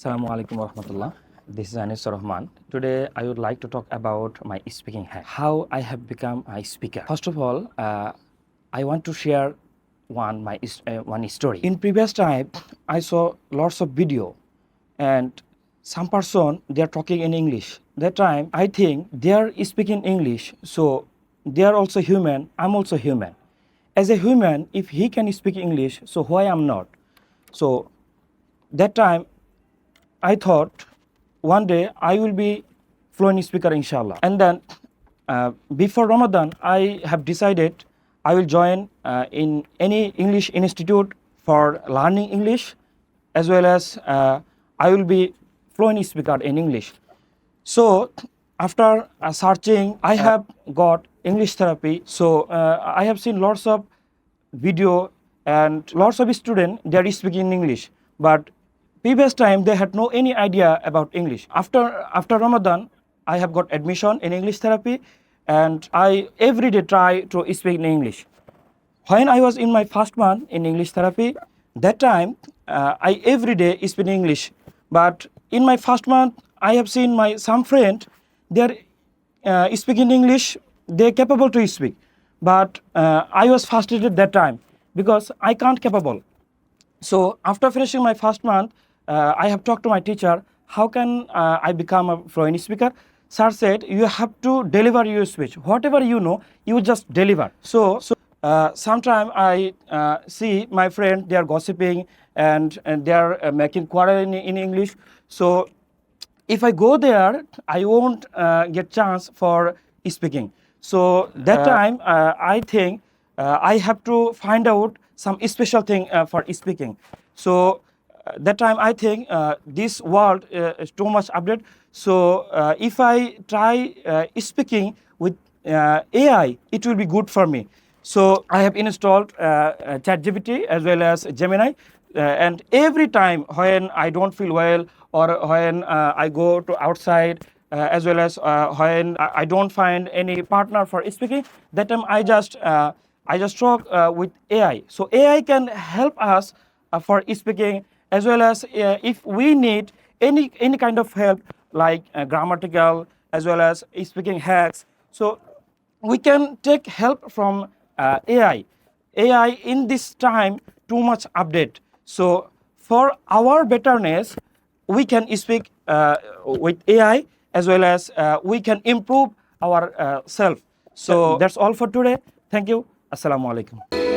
Assalamu alaikum warahmatullah. This is Anis Rahman. Today I would like to talk about my speaking hack. How I have become a speaker. First of all, uh, I want to share one my uh, one story. In previous time, I saw lots of video, and some person they are talking in English. That time I think they are speaking English, so they are also human. I'm also human. As a human, if he can speak English, so why I'm not? So that time I thought one day I will be fluent speaker inshallah. And then uh, before Ramadan, I have decided I will join uh, in any English institute for learning English as well as uh, I will be fluent speaker in English. So after uh, searching, I have got English therapy. So uh, I have seen lots of video and lots of students they are speaking English, but previous time they had no any idea about English. After after Ramadan, I have got admission in English therapy, and I every day try to speak in English when I was in my first month in English therapy, that time uh, I every day speak English. But in my first month, I have seen my some friend they are uh, speaking English. They are capable to speak, but uh, I was frustrated that time because I can't capable. So after finishing my first month, uh, I have talked to my teacher. How can uh, I become a fluent speaker? Sir said you have to deliver your speech. Whatever you know, you just deliver. So, so uh, sometime I uh, see my friend they are gossiping and, and they are uh, making quarrel in, in English. So if I go there, I won't uh, get chance for speaking. So that time, uh, I think uh, I have to find out some special thing uh, for speaking. So uh, that time, I think uh, this world uh, is too much update. So uh, if I try uh, speaking with uh, AI, it will be good for me. So I have installed uh, uh, ChatGPT as well as Gemini, uh, and every time when I don't feel well or when uh, I go to outside, uh, as well as uh, when I don't find any partner for speaking, that time I just uh, I just talk uh, with AI. So AI can help us uh, for speaking as well as uh, if we need any any kind of help like uh, grammatical as well as speaking hacks. So we can take help from uh, AI. AI in this time too much update. So for our betterness, we can speak uh, with AI as well as uh, we can improve our uh, self. So that's all for today. Thank you. Assalamu alaikum.